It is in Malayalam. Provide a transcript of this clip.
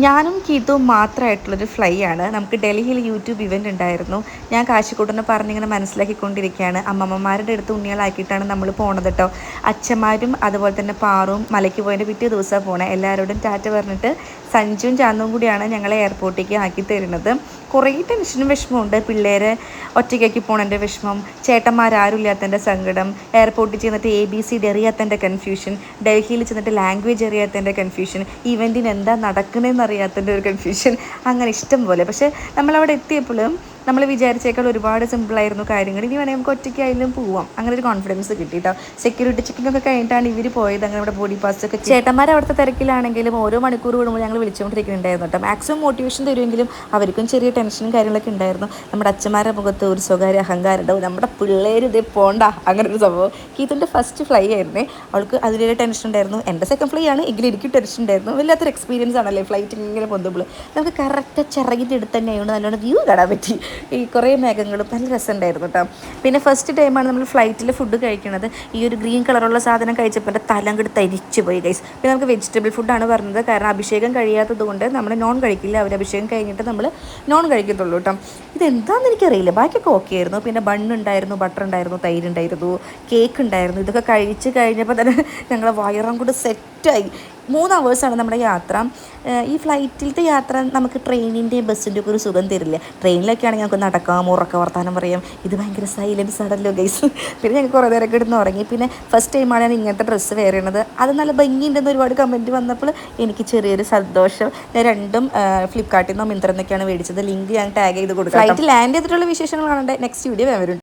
ഞാനും കീത്തും മാത്രമായിട്ടുള്ളൊരു ഫ്ലൈ ആണ്. നമുക്ക് ഡൽഹിയിൽ യൂട്യൂബ് ഇവന്റ് ഉണ്ടായിരുന്നു. ഞാൻ കാശിക്കൂട്ടനെ പറഞ്ഞിങ്ങനെ മനസ്സിലാക്കിക്കൊണ്ടിരിക്കുകയാണ്. അമ്മമ്മമാരുടെ അടുത്ത് ഉണ്ണികളാക്കിയിട്ടാണ് നമ്മൾ പോണത് കേട്ടോ അച്ഛന്മാരും അതുപോലെ തന്നെ പാറും മലയ്ക്ക് പോയതിന്റെ പിറ്റേ ദിവസമാണ് പോണേ. എല്ലാവരോടും ടാറ്റ പറഞ്ഞിട്ട് സഞ്ജുവും ചാന്തും കൂടിയാണ് ഞങ്ങളെ എയർപോർട്ടിലേക്ക് ആക്കി തരുന്നത്. കുറേ ടെൻഷനും വിഷമമുണ്ട് പിള്ളേരെ ഒറ്റയ്ക്കാക്കി പോണതിന്റെ വിഷമം ചേട്ടന്മാരാരും ഇല്ലാത്തതിന്റെ സങ്കടം എയർപോർട്ടിൽ ചെന്നിട്ട് എ ബി സി ഡി അറിയാത്തതിന്റെ കൺഫ്യൂഷൻ ഡൽഹിയിൽ ചെന്നിട്ട് ലാംഗ്വേജ് അറിയാത്തതിന്റെ കൺഫ്യൂഷൻ ഇവന്റിന് എന്താ നടക്കുന്നതെന്ന് അറിയാത്തതിന്റെ ഒരു കൺഫ്യൂഷൻ അങ്ങനെ ഇഷ്ടം പോലെ. പക്ഷേ നമ്മളവിടെ എത്തിയപ്പോഴും നമ്മൾ വിചാരിച്ചേക്കാൾ ഒരുപാട് സിമ്പിളായിരുന്നു കാര്യങ്ങൾ. ഇനി വേണമെങ്കിൽ നമുക്ക് ഒറ്റയ്ക്കായാലും പോവാം. അങ്ങനെ ഒരു കോൺഫിഡൻസ് കിട്ടി കേട്ടോ സെക്യൂരിറ്റി ചെക്കിംഗ് ഒക്കെ കഴിഞ്ഞിട്ടാണ് ഇവർ പോയത്. അങ്ങനെ നമ്മുടെ ബോഡി പാസ് ഒക്കെ ചേട്ടന്മാർ അവിടുത്തെ തിരക്കിലാണെങ്കിലും ഓരോ മണിക്കൂർ കൂടുമ്പോൾ ഞങ്ങൾ വിളിച്ചുകൊണ്ടിരിക്കുന്നുണ്ടായിരുന്നു കേട്ടോ. മാക്സിമം മോട്ടിവേഷൻ തരുമെങ്കിലും അവർക്കും ചെറിയ ടെൻഷനും കാര്യങ്ങളൊക്കെ ഉണ്ടായിരുന്നു. നമ്മുടെ അച്ഛന്മാരുടെ മുഖത്ത് ഒരു സ്വകാര്യ അഹങ്കാരം ഉണ്ടാവും. നമ്മുടെ പിള്ളേർ ഇത് പോണ്ട. അങ്ങനെ ഒരു സംഭവം. കീത്തിന്റെ ഫസ്റ്റ് ഫ്ലൈ ആയിരുന്നേ. അവൾക്ക് അതിലൊരു ടെൻഷൻ ഉണ്ടായിരുന്നു. എന്റെ സെക്കൻഡ് ഫ്ലൈ ആണ്. എങ്കിലും എനിക്ക് ടെൻഷൻ ഉണ്ടായിരുന്നു. വല്ലാത്തൊരു എക്സ്പീരിയൻസ് ആണല്ലേ? ഫ്ലൈറ്റ് ഇങ്ങനെ പൊന്തുമ്പോൾ. നമുക്ക് കറക്റ്റ് ചിറകിന്റെ അടുത്ത് തന്നെ ആയതുകൊണ്ട് നല്ലോണം വ്യൂ കാണാൻ പറ്റി. ഈ കുറേ മേഘങ്ങളും നല്ല രസമുണ്ടായിരുന്നു കേട്ടോ. പിന്നെ ഫസ്റ്റ് ടൈമാണ് നമ്മൾ ഫ്ലൈറ്റിൽ ഫുഡ് കഴിക്കുന്നത്. ഈ ഒരു ഗ്രീൻ കളറുള്ള സാധനം കഴിച്ചപ്പോൾ എന്റെ തലം കൂടി തരിച്ചു പോയി ഗൈസ് പിന്നെ നമുക്ക് വെജിറ്റബിൾ ഫുഡാണ് പറഞ്ഞത്. കാരണം അഭിഷേകം കഴിയാത്തത് കൊണ്ട് നമ്മൾ നോൺ കഴിക്കില്ല. അവർ അഭിഷേകം കഴിഞ്ഞിട്ട് നമ്മൾ നോൺ കഴിക്കത്തുള്ളൂ കേട്ടോ. ഇതെന്താണെന്ന് എനിക്കറിയില്ല. ബാക്കിയൊക്കെ ഓക്കെ ആയിരുന്നു. പിന്നെ ബണ്ണുണ്ടായിരുന്നു ബട്ടർ ഉണ്ടായിരുന്നു തൈര് ഉണ്ടായിരുന്നു കേക്ക് ഉണ്ടായിരുന്നു. ഇതൊക്കെ കഴിച്ച് കഴിഞ്ഞപ്പോൾ തന്നെ ഞങ്ങളെ വയറും കൂടെ സെറ്റായി മൂന്ന് അവേഴ്സാണ് നമ്മുടെ യാത്ര. ഈ ഫ്ലൈറ്റിലത്തെ യാത്ര നമുക്ക് ട്രെയിനിന്റെയും ബസ്സിന്റെയും ഒക്കെ ഒരു സുഖം തരില്ല? ട്രെയിനിലൊക്കെ ആണെങ്കിൽ നമുക്ക് നടക്കാം ഉറക്ക വർത്താനം പറയാം. ഇത് ഭയങ്കര സൈലൻസ് ആണല്ലോ ഗൈസ് പിന്നെ ഞങ്ങൾ കുറേ നേരം കിടന്ന് ഉറങ്ങി. പിന്നെ ഫസ്റ്റ് ടൈമാണ് ഞാൻ ഇങ്ങനത്തെ ഡ്രസ്സ് വേറെയുന്നത് അത് നല്ല ഭംഗിയുണ്ടെന്ന് ഒരുപാട് കമന്റ് വന്നപ്പോൾ എനിക്ക് ചെറിയൊരു സന്തോഷം. ഞാൻ രണ്ടും ഫ്ലിപ്കാർട്ടിൽ നിന്നോ മിന്ത്രന്നൊക്കെയാണ് മേടിച്ചത്. ലിങ്ക് ഞാൻ ടാഗ് ചെയ്ത് കൊടുക്കാം ഫ്ലൈറ്റ് ലാൻഡ് ചെയ്തിട്ടുള്ള വിശേഷങ്ങൾ കാണേണ്ട? നെക്സ്റ്റ് വീഡിയോ വരും.